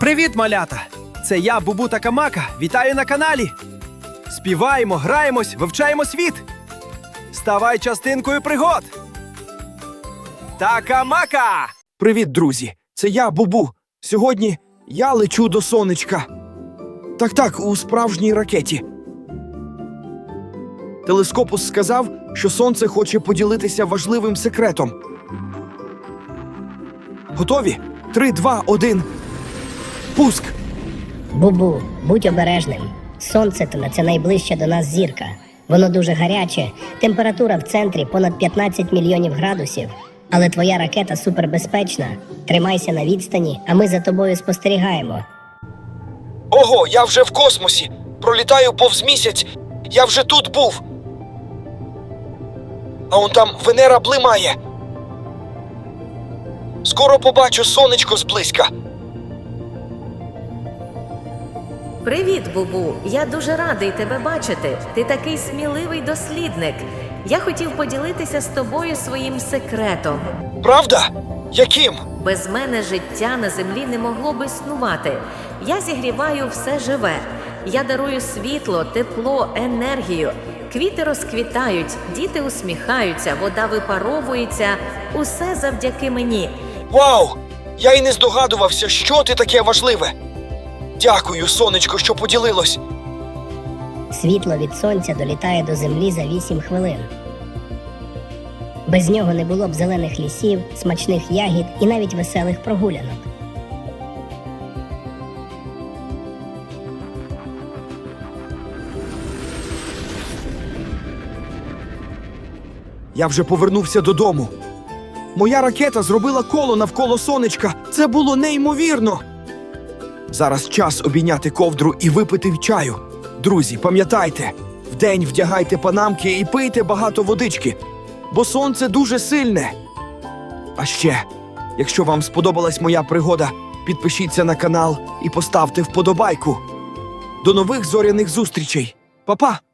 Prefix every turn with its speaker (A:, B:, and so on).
A: Привіт, малята! Це я, Бубу та Камака. Вітаю на каналі. Співаємо, граємось, вивчаємо світ. Ставай частинкою пригод. Такамака!
B: Привіт, друзі! Це я, Бубу. Сьогодні я лечу до сонечка. Так, так, у справжній ракеті. Телескопус сказав, що сонце хоче поділитися важливим секретом. Готові? Три, два, один. Пуск!
C: Бубу, будь обережним. Сонце то це найближча до нас зірка. Воно дуже гаряче, температура в центрі понад 15 мільйонів градусів. Але твоя ракета супербезпечна. Тримайся на відстані, а ми за тобою спостерігаємо.
B: Ого, я вже в космосі. Пролітаю повз місяць. Я вже тут був. А он там Венера блимає. Скоро побачу сонечко зблизька.
D: Привіт, Бубу! Я дуже радий тебе бачити. Ти такий сміливий дослідник. Я хотів поділитися з тобою своїм секретом.
B: Правда? Яким?
D: Без мене життя на землі не могло б існувати. Я зігріваю все живе. Я дарую світло, тепло, енергію. Квіти розквітають, діти усміхаються, вода випаровується. Усе завдяки мені.
B: Вау! Я й не здогадувався, що ти таке важливе. Дякую, сонечко, що поділилось.
C: Світло від сонця долітає до землі за 8 хвилин. Без нього не було б зелених лісів, смачних ягід і навіть веселих прогулянок.
B: Я вже повернувся додому. Моя ракета зробила коло навколо сонечка. Це було неймовірно. Зараз час обійняти ковдру і випити чаю. Друзі, пам'ятайте, вдень вдягайте панамки і пийте багато водички, бо сонце дуже сильне. А ще, якщо вам сподобалась моя пригода, підпишіться на канал і поставте вподобайку. До нових зоряних зустрічей. Па-па!